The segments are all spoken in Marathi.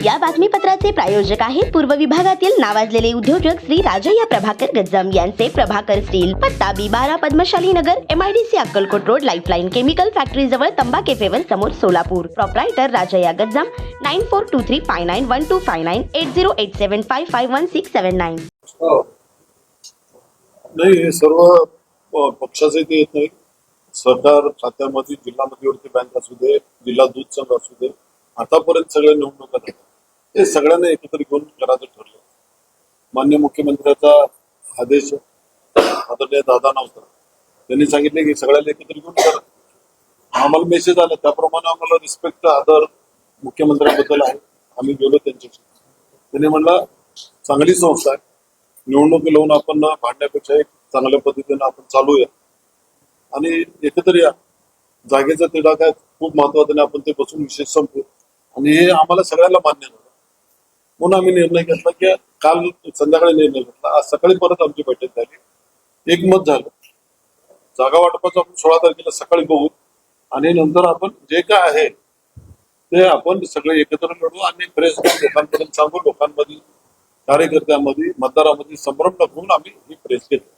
या बातमीपत्राचे प्रायोजक आहेत पूर्व विभागातील नावाजलेले उद्योजक श्री राजय्या प्रभाकर गज्जम यांचे प्रभाकर स्टील पत्ता बी बारा Padmashali Nagar MIDC Akkalkot road lifeline chemical factory जवळ तंबा केफेवर समोर Solapur. Proprietor Rajayya Gajjam nine four two three five nine one two five nine eight zero eight seven five five one six seven nine हो. नाही हे सर्व पक्षाचे ते येत नाही सरकार खात्यामध्ये जिल्हा मध्यवर्ती बँक असू दे जिल्हा दूध संघ असू दे आतापर्यंत सगळ्या निवडणुका ते सगळ्यांना एकत्र घेऊन करायचं ठरलं. मान्य मुख्यमंत्र्याचा आदेश आदरणीय दादा नव्हता त्यांनी सांगितले की सगळ्याला एकत्र घेऊन करा आम्हाला मेसेज आला त्याप्रमाणे आम्हाला रिस्पेक्ट आदर मुख्यमंत्र्यांबद्दल आहे. आम्ही गेलो त्यांच्याशी. त्यांनी म्हणलं चांगली संस्था आहे. निवडणूक लावून आपण भांडण्यापेक्षा एक चांगल्या पद्धतीने आपण चालूया. आणि एकत्र या. जागेचा तिढा काय खूप महत्त्वाचा आपण ते बसून विशेष संपू आणि हे आम्हाला सगळ्याला मान्य नाही म्हणून आम्ही निर्णय घेतला की काल संध्याकाळी निर्णय घेतला. आज सकाळी परत आमची बैठक झाली. एकमत झालं. जागा वाटपाचं आपण सोळा तारखेला सकाळी बघू. आणि नंतर आपण जे काय आहे ते आपण सगळे एकत्र लढू आणि प्रेस लोकांपर्यंत सांगू. लोकांमध्ये कार्यकर्त्यांमध्ये मतदारामध्ये संभ्रम दाखवून आम्ही ही प्रेस घेतो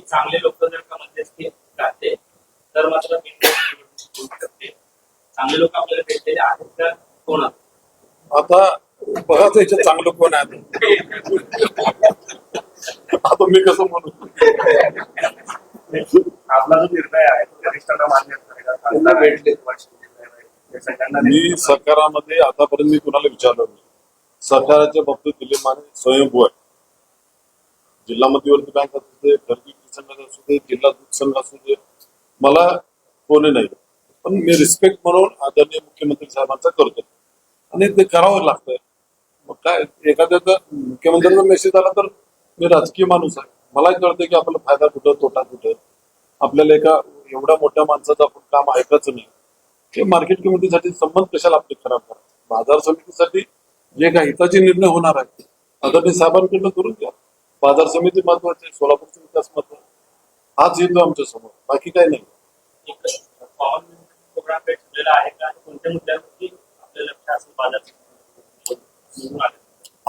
चांगले लोक जर का मध्यस्थी राहते तर मात्र चांगले लोक आपल्याला भेटलेले आहेत तर कोण आता बघा त्याच्यात चांगलं कोण आहे. आता मी कसं म्हणू? आपला जो निर्णय आहे तो वरिष्ठांना मान्य असतो. का? चांगला भेटले हे सगळ्यांना मी सरकारामध्ये आतापर्यंत मी कुणाला विचारलं नाही. सरकाराच्या बाबतीत दिले माने स्वयंभू आहे जिल्हा मध्यवर्ती बँक असू दे घरगुती संघ असू दे जिल्हा दूध संघ असू दे मला कोणी नाही. पण मी रिस्पेक्ट म्हणून आदरणीय मुख्यमंत्री साहेबांचा करतो. आणि ते करावं लागतंय. मग काय एखाद्याचा मुख्यमंत्र्यांचा मेसेज आला तर मी राजकीय माणूस आहे. मलाही कळतं की आपला फायदा कुठं तोटा कुठं. आपल्याला एका एवढ्या मोठ्या माणसाचं आपण काम ऐकायचं नाही. ते मार्केट कमिटीसाठी संबंध कशाला आपले खराब करा बाजार समितीसाठी जे काही हिताचे निर्णय होणार आहेत आदरणीय साहेबांकडनं करून घ्या. बाजार समिती महत्वाची आहे सोलापूरचा विकास महत्त्वाचा हाच येतो आमच्यासमोर बाकी काही नाही.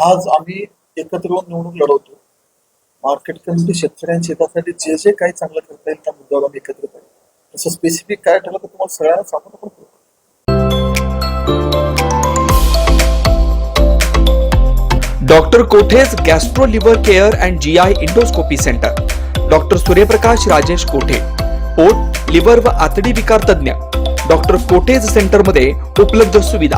आज आम्ही एकत्र येऊन निवडणूक लढवतो. मार्केट कमिटी शेतकऱ्यांच्या हितासाठी जे जे काही चांगलं करता येईल त्या मुद्द्यावर आम्ही एकत्र आहे तसं स्पेसिफिक काय ठरलं तर तुम्हाला सगळ्यांना सांगून आपण करू. Doctor Kothe's gastro liver care and G I endoscopy centre doctor Suryaprakash Rajesh Kothe पोट लिव्हर व आतडी विकार तज्ज्ञ. डॉक्टर कोठेज सेंटरमध्ये उपलब्ध सुविधा.